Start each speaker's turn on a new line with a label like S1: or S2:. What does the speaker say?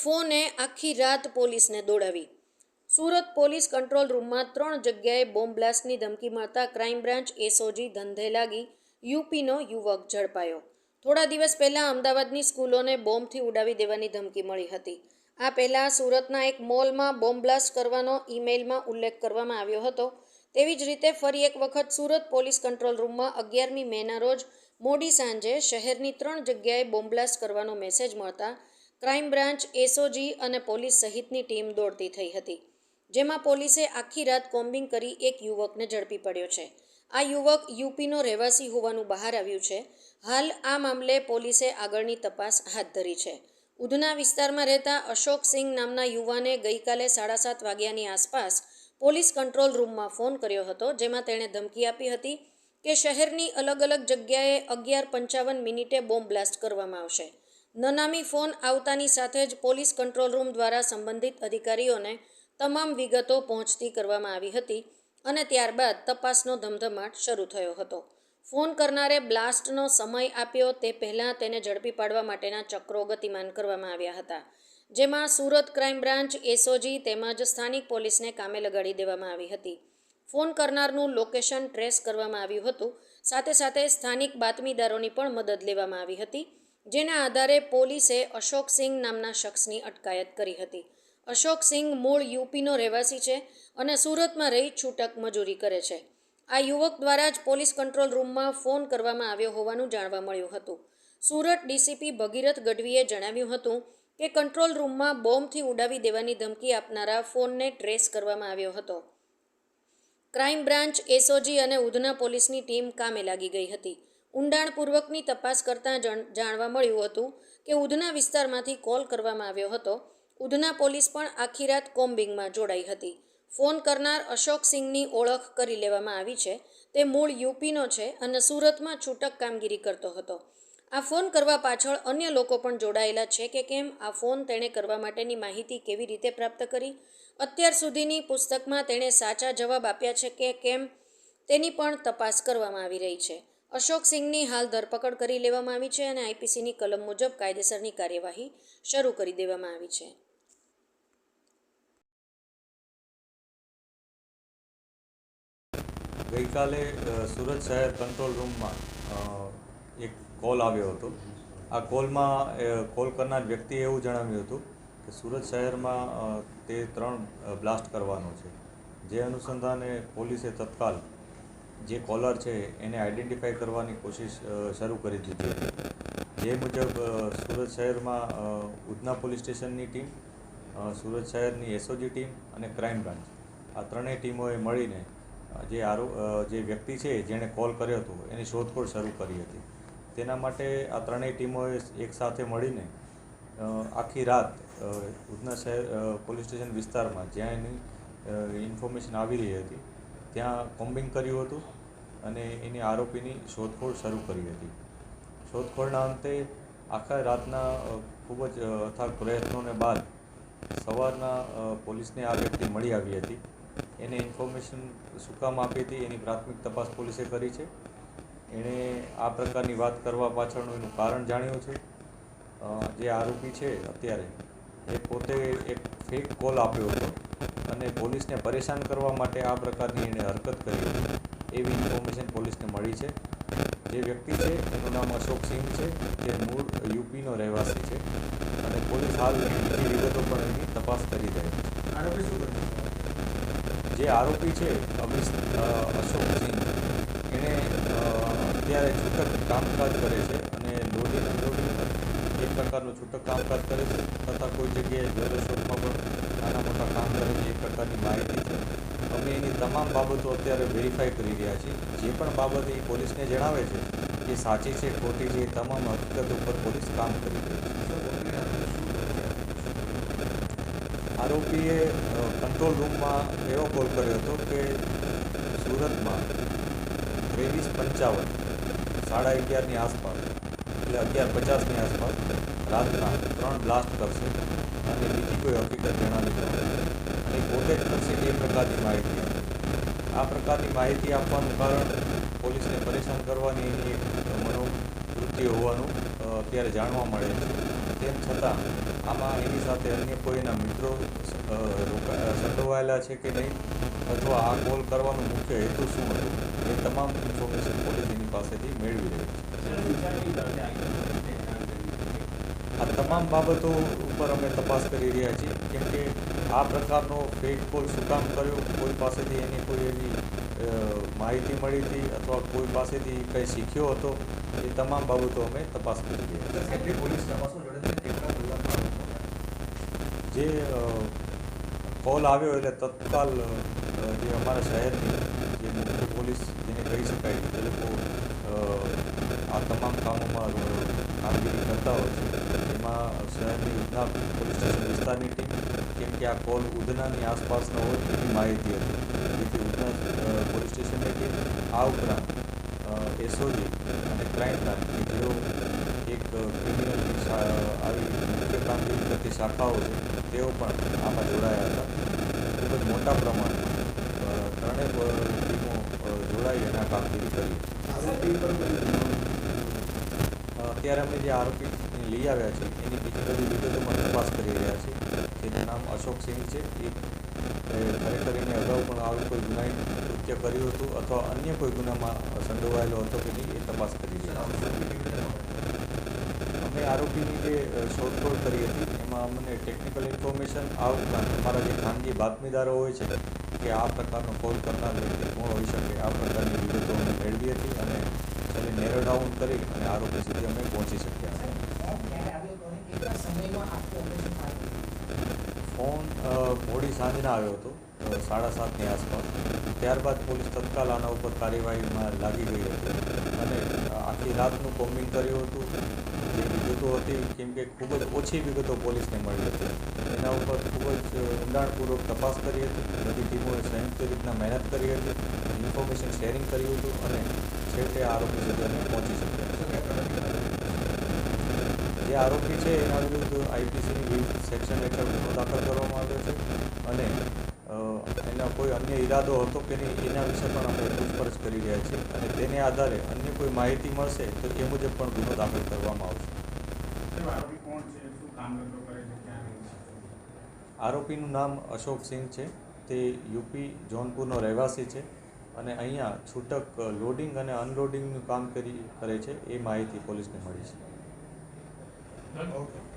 S1: ફોને આખી રાત પોલીસને દોડાવી. સુરત પોલીસ કંટ્રોલ રૂમમાં ત્રણ જગ્યાએ બોમ્બ બ્લાસ્ટની ધમકી મળતા ક્રાઇમ બ્રાન્ચ એસઓજી ધંધે લાગી, યુપીનો યુવક ઝડપાયો. થોડા દિવસ પહેલાં અમદાવાદની સ્કૂલોને બોમ્બથી ઉડાવી દેવાની ધમકી મળી હતી. આ પહેલાં સુરતના એક મોલમાં બોમ્બ બ્લાસ્ટ કરવાનો ઈમેલમાં ઉલ્લેખ કરવામાં આવ્યો હતો. તેવી જ રીતે ફરી એક વખત સુરત પોલીસ કંટ્રોલ રૂમમાં અગિયારમી મેના રોજ મોડી સાંજે શહેરની ત્રણ જગ્યાએ બોમ્બ બ્લાસ્ટ કરવાનો મેસેજ મળતા ક્રાઇમ બ્રાન્ચ, એસઓજી અને પોલીસ સહિતની ટીમ દોડતી થઈ હતી, જેમાં પોલીસે આખી રાત કોમ્બિંગ કરી એક યુવકને ઝડપી પડ્યો છે. આ યુવક યુપીનો રહેવાસી હોવાનું બહાર આવ્યું છે. હાલ આ મામલે પોલીસે આગળની તપાસ હાથ ધરી છે. ઉધના વિસ્તારમાં રહેતા અશોક સિંઘ નામના યુવાને ગઈકાલે સાડા સાત વાગ્યાની આસપાસ પોલીસ કંટ્રોલ રૂમમાં ફોન કર્યો હતો, જેમાં તેણે ધમકી આપી હતી કે શહેરની અલગ અલગ જગ્યાએ અગિયાર પંચાવન મિનિટે બોમ્બ બ્લાસ્ટ કરવામાં આવશે. નનામી ફોન આવતાની સાથે જ પોલીસ કંટ્રોલ રૂમ દ્વારા સંબંધિત અધિકારીઓને તમામ વિગતો પહોંચતી કરવામાં આવી હતી અને ત્યારબાદ તપાસનો ધમધમાટ શરૂ થયો હતો. ફોન કરનારે બ્લાસ્ટનો સમય આપ્યો તે પહેલાં તેને ઝડપી પાડવા માટેના ચક્રો ગતિમાન કરવામાં આવ્યા હતા, જેમાં સુરત ક્રાઇમ બ્રાન્ચ, એસઓજી તેમજ સ્થાનિક પોલીસને કામે લગાડી દેવામાં આવી હતી. ફોન કરનારનું લોકેશન ટ્રેસ કરવામાં આવ્યું હતું, સાથે સાથે સ્થાનિક બાતમીદારોની પણ મદદ લેવામાં આવી હતી જેના આધારે પોલીસે અશોક સિંઘ નામના શખ્સની અટકાયત કરી હતી. અશોક સિંઘ મૂળ યુપીનો રહેવાસી છે અને સુરતમાં રહી છૂટક મજૂરી કરે છે. આ યુવક દ્વારા જ પોલીસ કંટ્રોલ રૂમમાં ફોન કરવામાં આવ્યો હોવાનું જાણવા મળ્યું હતું. સુરત ડીસીપી ભગીરથ ગઢવીએ જણાવ્યું હતું કે કંટ્રોલ રૂમમાં બોમ્બથી ઉડાવી દેવાની ધમકી આપનારા ફોનને ટ્રેસ કરવામાં આવ્યો હતો. ક્રાઇમ બ્રાન્ચ, એસઓજી અને ઉધના પોલીસની ટીમ કામે લાગી ગઈ હતી. ઊંડાણપૂર્વકની તપાસ કરતાં જણ- જાણવા મળ્યું હતું કે ઉધના વિસ્તારમાંથી કોલ કરવામાં આવ્યો હતો. ઉધના પોલીસ પણ આખી રાત કોમ્બિંગમાં જોડાઈ હતી. ફોન કરનાર અશોક સિંઘની ઓળખ કરી લેવામાં આવી છે. તે મૂળ યુપીનો છે અને સુરતમાં છૂટક કામગીરી કરતો હતો. આ ફોન કરવા પાછળ અન્ય લોકો પણ જોડાયેલા છે કે કેમ આ ફોન તેણે કરવા માટેની માહિતી કેવી રીતે પ્રાપ્ત કરી? અત્યાર સુધીની પુસ્તકમાં તેણે સાચા જવાબ આપ્યા છે કે કેમ તેની પણ તપાસ કરવામાં આવી રહી છે. અશોક સિંઘની હાલ ધરપકડ કરી લેવામાં આવી છે અને આઈપીસીની કલમ મુજબ કાયદેસરની કાર્યવાહી શરૂ કરી દેવામાં આવી છે.
S2: ગઈકાલે સુરત શહેર કંટ્રોલ રૂમમાં એક કોલ આવ્યો હતો. આ કોલમાં કોલ કરનાર વ્યક્તિએ એવું જણાવ્યું હતું કે સુરત શહેરમાં તે ત્રણ બ્લાસ્ટ કરવાનો છે. જે અનુસંધાને પોલીસે તત્કાલ જે કોલર છે, એને આઈડેન્ટિફાય કરવાની કોશિશ શરૂ કરી દીધી. હતી જે મુજબ સુરત શહેરમાં ઉધના પોલીસ સ્ટેશનની ટીમ સુરત શહેરની એસઓજી ટીમ અને ક્રાઇમ બ્રાન્ચ આ ત્રણેય ટીમોએ મળીને જે આરો જે વ્યક્તિ છે, જેણે કોલ કર્યો હતો, એની શોધખોળ શરૂ કરી હતી. તેના માટે આ ત્રણેય ટીમોએ એકસાથે મળીને આખી રાત ઉધના શહેર પોલીસ સ્ટેશન વિસ્તારમાં જ્યાં એની ઇન્ફોર્મેશન આવી રહી હતી ત્યાં કોમ્બિંગ કર્યું હતું અને એની આરોપીની શોધખોળ શરૂ કરી હતી. શોધખોળના અંતે આખા રાતના ખૂબ જ અથાગ પ્રયત્નોને બાદ સવારના પોલીસને આ વ્યક્તિ મળી આવી હતી. એને ઇન્ફોર્મેશન શું કામ આપી હતી એની પ્રાથમિક તપાસ પોલીસે કરી છે. એણે આ પ્રકારની વાત કરવા પાછળનું એનું કારણ જાણ્યું છે. જે આરોપી છે અત્યારે, એ પોતે એક ફેક કોલ આપ્યો હતો. અને પોલીસને પરેશાન કરવા માટે આ પ્રકારની એણે હરકત કરી હતી. એવી ઇન્ફોર્મેશન પોલીસને મળી છે. જે વ્યક્તિ છે એનું નામ અશોક સિંહ છે તે મૂળ યુપીનો રહેવાસી છે અને પોલીસ હાલ બીજી વિગતો પણ એની તપાસ કરી રહી છે.
S3: આરોપી શું
S2: જે આરોપી છે અમિત અ, અશોક સિંહ એણે અત્યારે છૂટક કામકાજ કરે છે અને લોડિંગ અનલોડિંગ એક પ્રકારનું છૂટક કામકાજ કરે છે તથા કોઈ જગ્યાએ જ્વેલર શોપમાં પણ નાના મોટા કામ કરે છે એ પ્રકારની માહિતી છે. અમે એની તમામ બાબતો અત્યારે વેરીફાઈ કરી રહ્યા છીએ. જે પણ બાબત એ પોલીસને જણાવે છે એ સાચી છે ખોટી છે એ તમામ હકીકત ઉપર પોલીસ કામ કરી રહી છે. આરોપીએ કંટ્રોલ રૂમમાં એવો કોલ કર્યો હતો કે સુરતમાં ત્રેવીસ પંચાવન સાડા અગિયારની આસપાસ એટલે અગિયાર પચાસની આસપાસ રાતના ત્રણ બ્લાસ્ટ કરશે અને બીજી કોઈ હકીકત જણાવી નહીં પોતે જ કરશે એ પ્રકારની માહિતી આ પ્રકારની માહિતી આપવાનું કારણ પોલીસને પરેશાન કરવાની એની એક મનોવૃત્તિ હોવાનું અત્યારે જાણવા મળે છે. તેમ છતાં, આમાં એની સાથે અન્ય કોઈ એના મિત્રો સંડોવાયેલા છે કે નહીં? અથવા આ કોલ કરવાનો મુખ્ય હેતુ શું હતો? એ તમામ ઇન્ફોર્મેશન પોલીસ એની પાસેથી મેળવી રહી છે. આ તમામ બાબતો ઉપર અમે તપાસ કરી રહ્યા છીએ. કેમ કે આ પ્રકારનો ફેક કોલ શું કામ કર્યો? કોઈ પાસેથી એની કોઈ એવી માહિતી મળી હતી અથવા કોઈ પાસેથી કંઈ શીખ્યો હતો? એ તમામ બાબતો અમે તપાસ કરી રહ્યા છીએ. જે કોલ આવ્યો એટલે તત્કાલ જે અમારા શહેરની જે મુખ્ય પોલીસ જેને કહી શકાય એ લોકો આ તમામ કામોમાં કામગીરી કરતા હોય છે. એમાં શહેરની ઉધના પોલીસ સ્ટેશન વિસ્તારની ટીમ કેમ કે આ કોલ ઉધનાની આસપાસનો હોય એની માહિતી હતી. જેથી ઉધના પોલીસ સ્ટેશનની ટીમ આ ઉપરાંત એસઓજી અને ક્રાઇમ બ્રાન્ચ કે જેઓ એક ક્રિમિનલની આવી મુખ્ય કામગીરી કરતી શાખાઓ છે તેઓ પણ આમાં જોડાયા હતા. ખૂબ જ મોટા પ્રમાણમાં ત્રણેય ટીમો જોડાઈ અને આ કામગીરી કરી. અત્યારે અમે જે આરોપી લઈ આવ્યા છે. એની બીજી બધી વિગતોમાં તપાસ કરી રહ્યા છે. જેનું નામ અશોક સિંહ છે. એ ખરેખર એને અગાઉ પણ આવું કોઈ ગુનાહિત કૃત્ય કર્યું હતું અથવા અન્ય કોઈ ગુનામાં સંડોવાયેલો હતો કે નહીં, એ તપાસ કરી રહ્યા અમે આરોપીની જે શોધખોળ કરી હતી, એમાં અમને ટેકનિકલ ઇન્ફોર્મેશન આ ઉપરાંત અમારા જે ખાનગી બાતમીદારો હોય છે કે આ પ્રકારનો કોલ કરનાર વ્યક્તિ કોણ હોઈ શકે, આ પ્રકારની વિગતો અમે મેળવી હતી અને તેને નેરો ડાઉન કરી અને આરોપી સુધી અમે પહોંચી શક્યા ફોન મોડી સાંજના આવ્યો હતો સાડા સાતની આસપાસ. ત્યારબાદ પોલીસ તત્કાલ આના ઉપર કાર્યવાહીમાં લાગી ગઈ હતી. અને આખી રાતનું કોમ્બિંગ કર્યું હતું. જે વિગતો હતી, કેમ કે ખૂબ જ ઓછી વિગતો પોલીસને મળી હતી. એના ઉપર ખૂબ જ ઊંડાણપૂર્વક તપાસ કરી હતી. બધી ટીમોએ સંયુક્ત રીતના મહેનત કરી હતી. ઇન્ફોર્મેશન શેરિંગ કર્યું હતું અને છેવટે આરોપી સુધી પહોંચી શક્યા. જે આરોપી છે એના વિરુદ્ધ આઈપીસીની વિવિધ સેક્શન હેઠળ ગુનો દાખલ કરવામાં આવ્યો છે અને એના કોઈ અન્ય ઈરાદો હતો કે નહીં એના વિશે પણ અમે પૂછપરછ કરી રહ્યા છીએ અને તેને આધારે અન્ય કોઈ માહિતી મળશે તો એ મુજબ પણ ગુનો દાખલ કરવામાં આવશે. આરોપીનું નામ અશોક સિંહ છે. તે યુપી જોનપુરનો રહેવાસી છે અને અહીંયા છૂટક લોડિંગ અને અનલોડિંગનું કામ કરી કરે છે. એ માહિતી પોલીસને મળી છે.
S3: No. Okay.